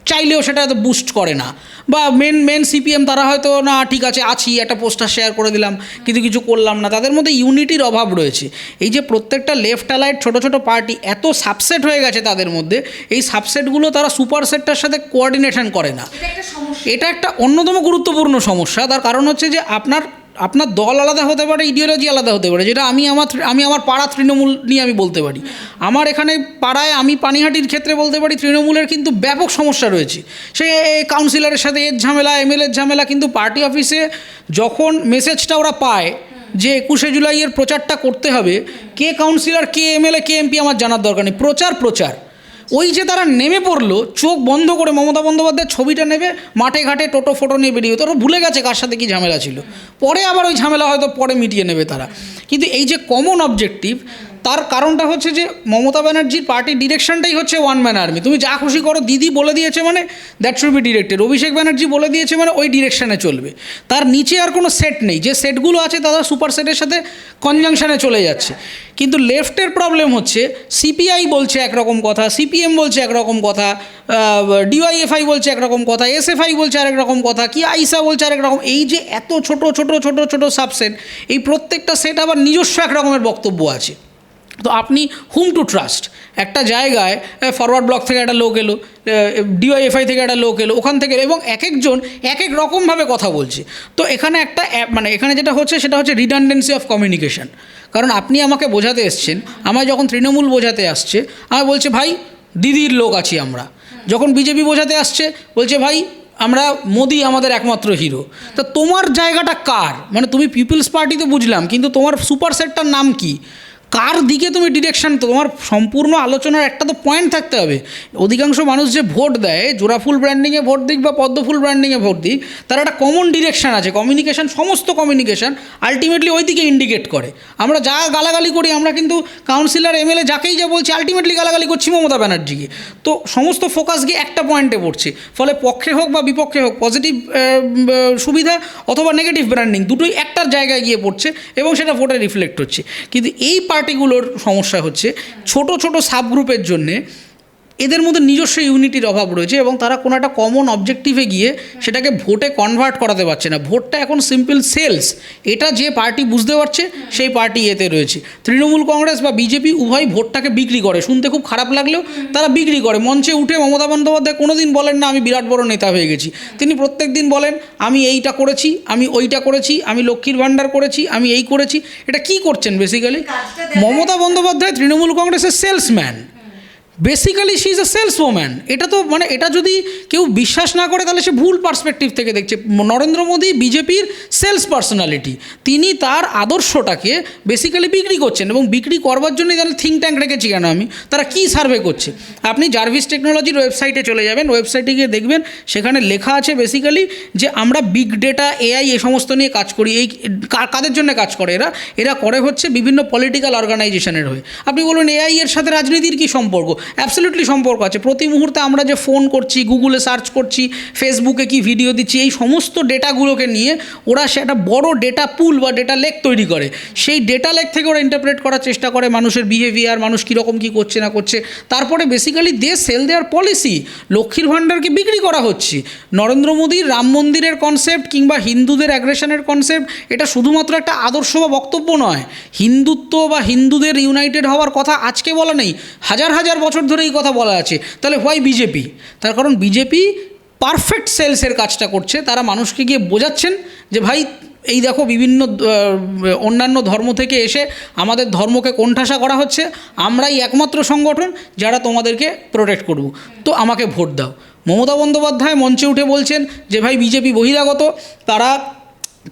চাইলেও সেটা হয়তো বুস্ট করে না। বা মেন মেন সিপিএম তারা হয়তো না ঠিক আছে আছি একটা পোস্টার শেয়ার করে দিলাম কিন্তু কিছু করলাম না। তাদের মধ্যে ইউনিটির অভাব রয়েছে। এই যে প্রত্যেকটা লেফট অ্যালাইড ছোটো ছোটো পার্টি এত সাবসেট হয়ে গেছে তাদের মধ্যে এই সাবসেটগুলো তারা সুপার সেটটার সাথে কোঅর্ডিনেশন করে না। এটা একটা অন্যতম গুরুত্বপূর্ণ সমস্যা। তার কারণ হচ্ছে যে আপনার আপনার দল আলাদা হতে পারে, ইডিওলজি আলাদা হতে পারে, যেটা আমি আমার আমি আমার পাড়া তৃণমূল নিয়ে আমি বলতে পারি। আমার এখানে পাড়ায় আমি পানিহাটির ক্ষেত্রে বলতে পারি, তৃণমূলের কিন্তু ব্যাপক সমস্যা রয়েছে। সে কাউন্সিলরের সাথে এর ঝামেলা এমএলএর ঝামেলা, কিন্তু পার্টি অফিসে যখন মেসেজটা ওরা পায় যে একুশে জুলাইয়ের প্রচারটা করতে হবে, কে কাউন্সিলর কে এমএলএ কে এমপি আমার জানার দরকার নেই। প্রচার প্রচার। ওই যে তারা নেমে পড়ল, চোখ বন্ধ করে মমতা বন্দ্যোপাধ্যায়ের ছবিটা নেবে, মাঠে ঘাটে টোটো ফোটো নিয়ে বেরিয়ে তোরা ভুলে গেছে কার সাথে কী ঝামেলা ছিল। পরে আবার ওই ঝামেলা হয়তো পরে মিটিয়ে নেবে তারা। কিন্তু এই যে কমন অবজেক্টিভ তার কারণটা হচ্ছে যে মমতা ব্যানার্জির পার্টির ডিরেকশনটাই হচ্ছে ওয়ান ম্যান আর্মি তুমি যা খুশি করো, দিদি বলে দিয়েছে মানে that should be directed Abhishek Banerjee বলে দিয়েছে মানে ওই ডিরেকশনে চলবে। তার নিচে আর কোনো সেট নেই। যে সেটগুলো আছে তারা সুপার সেটের সাথে কনজাংশনে চলে যাচ্ছে। কিন্তু লেফটের প্রবলেম হচ্ছে সিপিআই বলছে একরকম কথা সিপিএম বলছে একরকম কথা ডিওয়াইএফআই বলছে একরকম কথা এসএফআই বলছে আরেক রকম কথা, কি আইসা বলছে আরেক রকম এই যে এত ছোট ছোট ছোট ছোট সাবসেট এই প্রত্যেকটা সেট আবার নিজস্ব এক রকমের বক্তব্য আছে। তো আপনি হুম টু ট্রাস্ট একটা জায়গায় ফরওয়ার্ড ব্লক থেকে একটা লোক এলো ডিওয়াইএফআই থেকে একটা লোক এলো, ওখান থেকে, এবং এক একজন এক এক রকমভাবে কথা বলছে। তো এখানে একটা মানে এখানে যেটা হচ্ছে, সেটা হচ্ছে রিডান্ডেন্সি অফ কমিউনিকেশন কারণ আপনি আমাকে বোঝাতে এসছেন, আমায় যখন তৃণমূল বোঝাতে আসছে, আমায় বলছে, ভাই, দিদির লোক আছি আমরা। যখন বিজেপি বোঝাতে আসছে, বলছে, ভাই, আমরা, মোদি আমাদের একমাত্র হিরো। তা তোমার জায়গাটা কার? মানে তুমি পিপলস পার্টিতে বুঝলাম, কিন্তু তোমার সুপার সেটটার নাম কি? কার দিকে তুমি ডিরেকশন তোমার সম্পূর্ণ আলোচনার একটা তো পয়েন্ট থাকতে হবে। অধিকাংশ মানুষ যে ভোট দেয়, জোড়াফুল ব্র্যান্ডিংয়ে ভোট দিক বা পদ্মফুল ব্র্যান্ডিংয়ে ভোট দিক, তার একটা কমন ডিরেকশন আছে। কমিউনিকেশন সমস্ত কমিউনিকেশন আলটিমেটলি ওই দিকে ইন্ডিকেট করে। আমরা যা গালাগালি করি, আমরা কিন্তু কাউন্সিলর এমএলএ যাকেই যা বলছি আলটিমেটলি গালাগালি করছি মমতা ব্যানার্জিকে। তো সমস্ত ফোকাস গিয়ে একটা পয়েন্টে পড়ছে। ফলে পক্ষে হোক বা বিপক্ষে হোক পজিটিভ সুবিধা অথবা নেগেটিভ ব্র্যান্ডিং দুটোই একটার জায়গায় গিয়ে পড়ছে এবং সেটা ভোটে রিফ্লেক্ট হচ্ছে। কিন্তু এই পার্টিগুলোর সমস্যা হচ্ছে। ছোট ছোট সাবগ্রুপের জন্যে এদের মধ্যে নিজস্ব ইউনিটির অভাব রয়েছে এবং তারা কোনো একটা কমন অবজেক্টিভে গিয়ে সেটাকে ভোটে কনভার্ট করাতে পারছে না। ভোটটা এখন সিম্পল সেলস এটা যে পার্টি বুঝতে পারছে সেই পার্টি এতে রয়েছে। তৃণমূল কংগ্রেস বা বিজেপি উভয় ভোটটাকে বিক্রি করে। শুনতে খুব খারাপ লাগলেও তারা বিক্রি করে। মঞ্চে উঠে মমতা বন্দ্যোপাধ্যায় কোনো দিন বলেন না আমি বিরাট বড় নেতা হয়ে গেছি। তিনি প্রত্যেক দিন বলেন আমি এইটা করেছি আমি ওইটা করেছি আমি লক্ষ্মীর ভাণ্ডার করেছি আমি এই করেছি। এটা কি করছেন বেসিক্যালি মমতা বন্দ্যোপাধ্যায় তৃণমূল কংগ্রেসের salesman basically she is a sales woman এটা তো মানে এটা যদি কেউ বিশ্বাস না করে, তাহলে সে ভুল পার্সপেক্টিভ থেকে দেখছে। নরেন্দ্র মোদী বিজেপির সেলস পার্সোনালিটি। তিনি তার আদর্শটাকে বেসিক্যালি বিক্রি করছেন এবং বিক্রি করবার জন্যই তাহলে থিঙ্ক ট্যাঙ্ক রেখেছি কেন আমি? তারা কী সার্ভে করছে? আপনি জার্ভিস টেকনোলজির ওয়েবসাইটে চলে যাবেন ওয়েবসাইটে গিয়ে দেখবেন সেখানে লেখা আছে বেসিক্যালি যে আমরা বিগ ডেটা এআই এ সমস্ত নিয়ে কাজ করি, এই কাদের জন্য কাজ করে এরা? এরা করে হচ্ছে বিভিন্ন পলিটিক্যাল অর্গানাইজেশনের হয়ে। আপনি বলুন এআই এর সাথে রাজনীতির কী সম্পর্ক? অ্যাবসলিউটলি সম্পর্ক আছে। প্রতি মুহূর্তে আমরা যে ফোন করছি গুগলে সার্চ করছি ফেসবুকে কি ভিডিও দিচ্ছি, এই সমস্ত ডেটাগুলোকে নিয়ে ওরা সেটা বড় ডেটা পুল বা ডেটা লেক তৈরি করে। সেই ডেটা লেক থেকে ওরা ইন্টারপ্রেট করার চেষ্টা করে মানুষের বিহেভিয়ার মানুষ কীরকম কী করছে না করছে। তারপরে বেসিক্যালি দে সেল দেওয়ার পলিসি লক্ষ্মীর ভাণ্ডারকে বিক্রি করা হচ্ছে। নরেন্দ্র মোদীর রাম মন্দিরের কনসেপ্ট কিংবা হিন্দুদের অ্যাগ্রেশনের কনসেপ্ট এটা শুধুমাত্র একটা আদর্শ বা বক্তব্য নয়। হিন্দুত্ব বা হিন্দুদের ইউনাইটেড হওয়ার কথা আজকে বলা নেই। হাজার হাজার বছর ধরে এই কথা বলা আছে। তাহলে হোয়াই বিজেপি তার কারণ বিজেপি পারফেক্ট সেলসের কাজটা করছে, তারা মানুষকে গিয়ে বোঝাচ্ছেন যে ভাই, এই দেখো বিভিন্ন অন্যান্য ধর্ম থেকে এসে আমাদের ধর্মকে কোণঠাসা করা হচ্ছে, আমরাই একমাত্র সংগঠন যারা তোমাদেরকে প্রোটেক্ট করব। তো আমাকে ভোট দাও। মমতা বন্দ্যোপাধ্যায় মঞ্চে উঠে বলছেন যে ভাই, বিজেপি বহিরাগত, তারা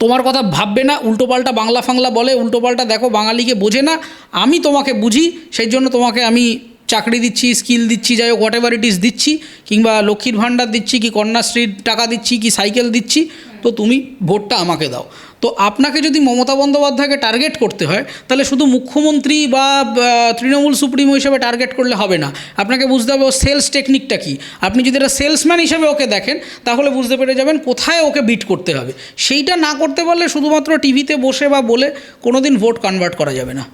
তোমার কথা ভাববে না উল্টোপাল্টা বাংলা ফাংলা বলে উল্টোপাল্টা দেখো বাঙালিকে বোঝে না, আমি তোমাকে বুঝি, সেই জন্য তোমাকে আমি চাকরি দিচ্ছি স্কিল দিচ্ছি, যাই হোক হোয়াট এভার ইট ইস দিচ্ছি, কিংবা লক্ষ্মীর ভাণ্ডার দিচ্ছি, কি কন্যাশ্রীর টাকা দিচ্ছি, কি সাইকেল দিচ্ছি, তো তুমি ভোটটা আমাকে দাও। তো আপনাকে যদি মমতা বন্দ্যোপাধ্যায়কে টার্গেট করতে হয়, তাহলে শুধু মুখ্যমন্ত্রী বা তৃণমূল সুপ্রিমো হিসেবে টার্গেট করলে হবে না। আপনাকে বুঝতে হবে ও সেলস টেকনিকটা কী। আপনি যদি একটা সেলসম্যান হিসেবে ওকে দেখেন, তাহলে বুঝতে পেরে যাবেন কোথায় ওকে বিট করতে হবে। সেইটা না করতে পারলে শুধুমাত্র টিভিতে বসে বা বলে কোনো দিন ভোট কনভার্ট করা যাবে না।